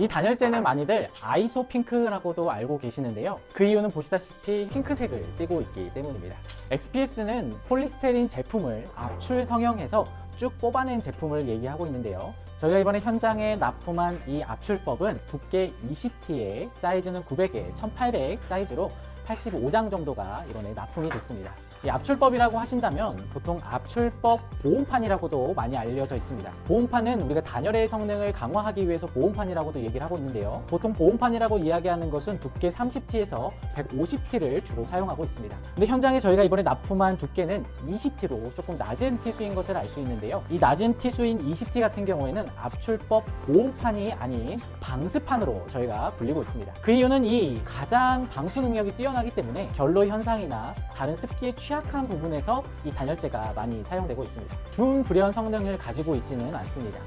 이 단열재는 많이들 아이소 핑크라고도 알고 계시는데요. 그 이유는 보시다시피 핑크색을 띠고 있기 때문입니다. XPS는 폴리스테린 제품을 압출 성형해서 쭉 뽑아낸 제품을 얘기하고 있는데요. 저희가 이번에 현장에 납품한 이 압출법은 두께 20T에 사이즈는 900에 1800 사이즈로 85장 정도가 이번에 납품이 됐습니다. 이 압출법이라고 하신다면 보통 압출법 보온판이라고도 많이 알려져 있습니다. 보온판은 우리가 단열의 성능을 강화하기 위해서 보온판이라고도 얘기를 하고 있는데요. 보통 보온판이라고 이야기하는 것은 두께 30T에서 150T를 주로 사용하고 있습니다. 근데 현장에 저희가 이번에 납품한 두께는 20T로 조금 낮은 T수인 것을 알 수 있는데요. 이 낮은 T수인 20T 같은 경우에는 압출법 보온판이 아닌 방수판으로 저희가 불리고 있습니다. 그 이유는 이 가장 방수 능력이 뛰어나기 때문에 결로 현상이나 다른 습기에 취약한 부분에서 이 단열재가 많이 사용되고 있습니다. 준 불연 성능을 가지고 있지는 않습니다.